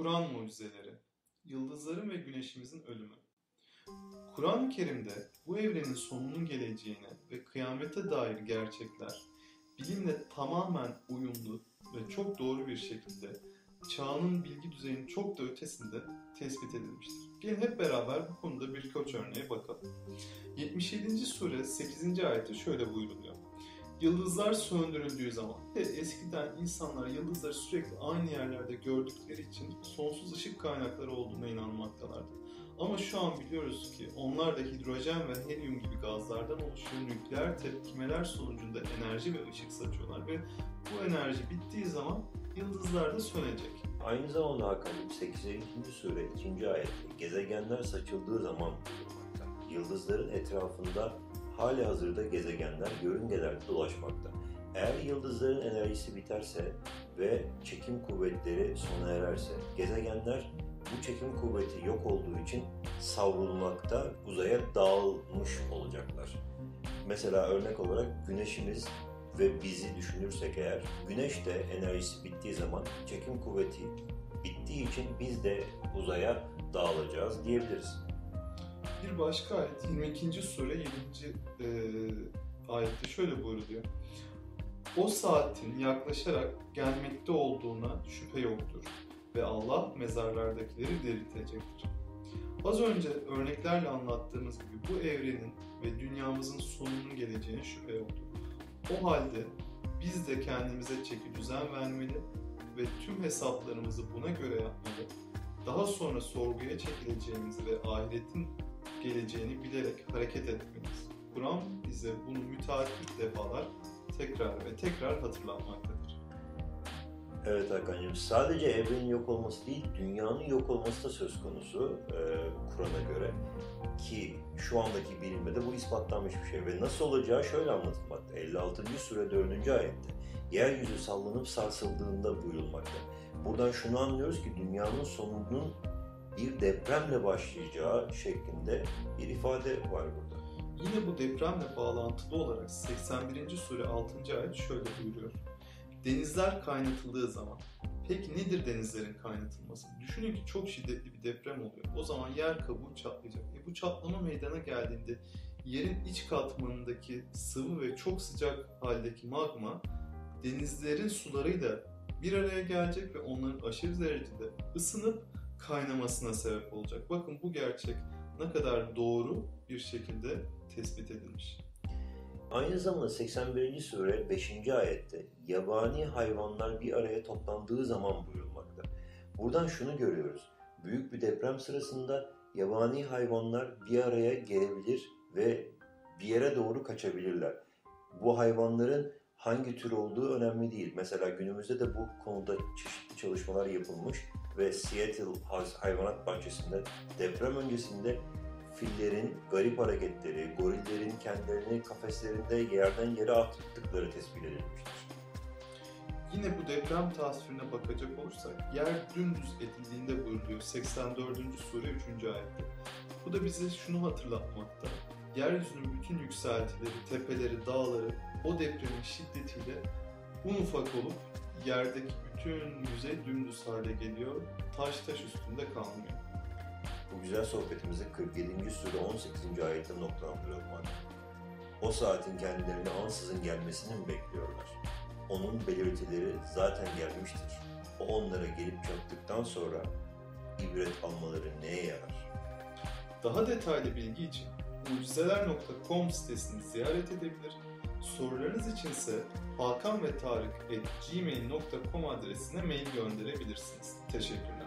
Kur'an mucizeleri, yıldızların ve güneşimizin ölümü. Kur'an-ı Kerim'de bu evrenin sonunun geleceğine ve kıyamete dair gerçekler bilimle tamamen uyumlu ve çok doğru bir şekilde çağının bilgi düzeyinin çok da ötesinde tespit edilmiştir. Gelin hep beraber bu konuda birkaç örneğe bakalım. 77. sure 8. ayette şöyle buyuruluyor. Yıldızlar söndürüldüğü zaman eskiden insanlar yıldızları sürekli aynı yerlerde gördükleri için sonsuz ışık kaynakları olduğuna inanmaktalardı. Ama şu an biliyoruz ki onlar da hidrojen ve helyum gibi gazlardan oluşan nükleer tepkimeler sonucunda enerji ve ışık saçıyorlar ve bu enerji bittiği zaman yıldızlar da sönecek. Aynı zamanda Hakan'ın 82. sure 2. ayette gezegenler saçıldığı zaman. Yıldızların etrafında hali hazırda gezegenler yörüngelerde dolaşmakta. Eğer yıldızların enerjisi biterse ve çekim kuvvetleri sona ererse gezegenler bu çekim kuvveti yok olduğu için savrulmakta, uzaya dağılmış olacaklar. Mesela örnek olarak güneşimiz ve bizi düşünürsek eğer, güneş de enerjisi bittiği zaman çekim kuvveti bittiği için biz de uzaya dağılacağız diyebiliriz. Bir başka ayet 22. sure 7. E, ayette şöyle buyruluyor. O saatin yaklaşarak gelmekte olduğuna şüphe yoktur ve Allah mezarlardakileri diriltecektir. Az önce örneklerle anlattığımız gibi bu evrenin ve dünyamızın sonunun geleceğine şüphe yoktur. O halde biz de kendimize çeki düzen vermeli ve tüm hesaplarımızı buna göre yapmalı. Daha sonra sorguya çekileceğimizi ve ahiretin geleceğini bilerek hareket etmeliyiz. Kur'an bize bunu müteahhit defalar tekrar ve tekrar hatırlatmaktadır. Evet Hakan'cığım sadece evrenin yok olması değil, dünyanın yok olması da söz konusu e, Kur'an'a göre. Ki şu andaki bilimde bu ispatlanmış bir şey ve nasıl olacağı şöyle anlatılmakta. 56. sure 4. ayette. Yeryüzü sallanıp sarsıldığında buyurulmakta. Buradan şunu anlıyoruz ki dünyanın sonunun bir depremle başlayacağı şeklinde bir ifade var burada. Yine bu depremle bağlantılı olarak 81. sure 6. ayet şöyle buyuruyor. Denizler kaynatıldığı zaman. Peki nedir denizlerin kaynatılması? Düşünün ki çok şiddetli bir deprem oluyor. O zaman yer kabuğu çatlayacak. E bu çatlama meydana geldiğinde yerin iç katmanındaki sıvı ve çok sıcak haldeki magma denizlerin sularıyla bir araya gelecek ve onların aşırı derecede ısınıp kaynamasına sebep olacak. Bakın bu gerçek ne kadar doğru bir şekilde tespit edilmiş. Aynı zamanda 81. sure 5. ayette yabani hayvanlar bir araya toplandığı zaman buyurulmakta. Buradan şunu görüyoruz. Büyük bir deprem sırasında yabani hayvanlar bir araya gelebilir ve bir yere doğru kaçabilirler. Bu hayvanların hangi tür olduğu önemli değil. Mesela günümüzde de bu konuda çeşitli çalışmalar yapılmış ve Seattle Hayvanat Bahçesi'nde deprem öncesinde fillerin garip hareketleri, gorillerin kendilerini kafeslerinde yerden yere attıkları tespit edilmiştir. Yine bu deprem tasvirine bakacak olursak yer dümdüz edildiğinde buyuruluyor 84. sure 3. ayette. Bu da bize şunu hatırlatmakta. Yeryüzünün bütün yükseltileri, tepeleri, dağları o depremin şiddetiyle un ufak olup yerdeki bütün yüzey dümdüz hale geliyor, taş taş üstünde kalmıyor. Bu güzel sohbetimizi 47. sure 18. ayette noktalandırılmak. O saatin kendilerine ansızın gelmesini mi bekliyorlar? Onun belirtileri zaten gelmiştir. O onlara gelip çattıktan sonra ibret almaları neye yarar? Daha detaylı bilgi için mucizeler.com sitesini ziyaret edebilir. Sorularınız içinse hakan ve tarık adresine mail gönderebilirsiniz. Teşekkürler.